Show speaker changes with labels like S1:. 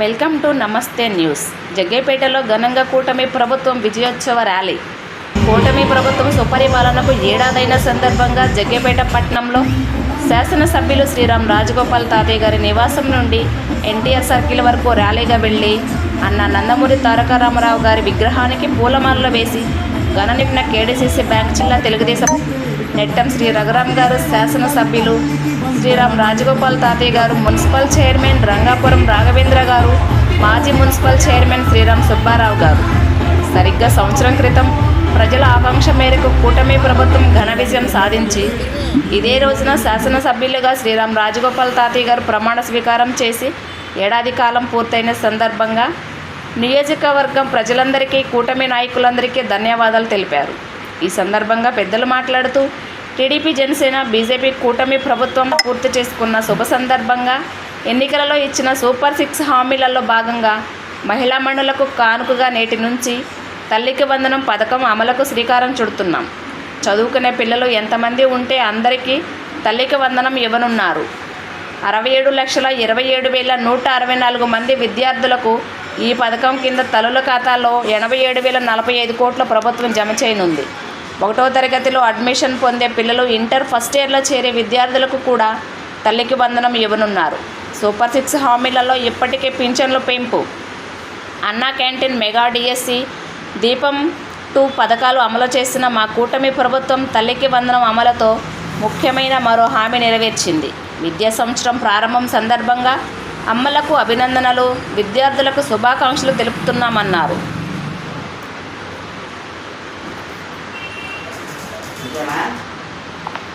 S1: Welcome to Namaste news. జగ్గేపేటలో ఘనంగా కూటమి ప్రభుత్వం విజయోత్సవ ర్యాలీ. కూటమి ప్రభుత్వం సుపరిపాలనకు ఏడాదైన సందర్భంగా జగ్గేపేట పట్టణంలో శాసనసభ్యులు శ్రీరామ్ రాజగోపాల్ తాతయ్య గారి నివాసం నుండి ఎన్టీఆర్ సర్కిల్ వరకు ర్యాలీగా వెళ్ళి అన్న నందమూరి తారక రామారావు గారి విగ్రహానికి పూలమాలలు వేసి ఘననిప్న కేడీసీసీ బ్యాంక్ జిల్లా తెలుగుదేశం నెట్టం శ్రీ రఘురామ్ గారు శాసనసభ్యులు శ్రీరామ్ రాజగోపాల్ తాతయ్య గారు మున్సిపల్ చైర్మన్ రంగాపురం రాఘవేంద్ర గారు మాజీ మున్సిపల్ చైర్మన్ శ్రీరామ్ సుబ్బారావు గారు. సరిగ్గా సంవత్సరం క్రితం ప్రజల ఆకాంక్ష మేరకు కూటమి ప్రభుత్వం ఘన విజయం సాధించి ఇదే రోజున శాసనసభ్యులుగా శ్రీరామ్ రాజగోపాల్ తాతయ్య గారు ప్రమాణ స్వీకారం చేసి ఏడాది కాలం పూర్తయిన సందర్భంగా నియోజకవర్గం ప్రజలందరికీ కూటమి నాయకులందరికీ ధన్యవాదాలు తెలిపారు. ఈ సందర్భంగా పెద్దలు మాట్లాడుతూ టీడీపీ జనసేన బీజేపీ కూటమి ప్రభుత్వం పూర్తి చేసుకున్న శుభ సందర్భంగా ఎన్నికలలో ఇచ్చిన సూపర్ సిక్స్ హామీలలో భాగంగా మహిళా మండలకు కానుకగా నేటి నుంచి తల్లికి వందనం పథకం అమలుకు శ్రీకారం చుడుతున్నాం. చదువుకునే పిల్లలు ఎంతమంది ఉంటే అందరికీ తల్లికి వందనం ఇవ్వనున్నారు. అరవై ఏడు లక్షల ఇరవై ఏడు వేల నూట అరవై నాలుగు మంది విద్యార్థులకు ఈ పథకం కింద తల్లుల ఖాతాలో ఎనభై ఏడు వేల నలభై ఐదు కోట్ల ప్రభుత్వం జమ చేయనుంది. ఒకటో తరగతిలో అడ్మిషన్ పొందే పిల్లలు ఇంటర్ ఫస్ట్ ఇయర్లో చేరే విద్యార్థులకు కూడా తల్లికి వందనం ఇవ్వనున్నారు. సూపర్ సిక్స్ హామీలలో ఇప్పటికే పింఛన్లు పెంపు. Anna canteen mega DSC Deepam two పథకాలు అమలు చేసిన మా కూటమి ప్రభుత్వం తల్లికి వందనం అమలుతో ముఖ్యమైన మరో హామీ నెరవేర్చింది. విద్యా సంవత్సరం ప్రారంభం సందర్భంగా అమ్మలకు అభినందనలు విద్యార్థులకు శుభాకాంక్షలు తెలుపుతున్నామన్నారు
S2: Yeah.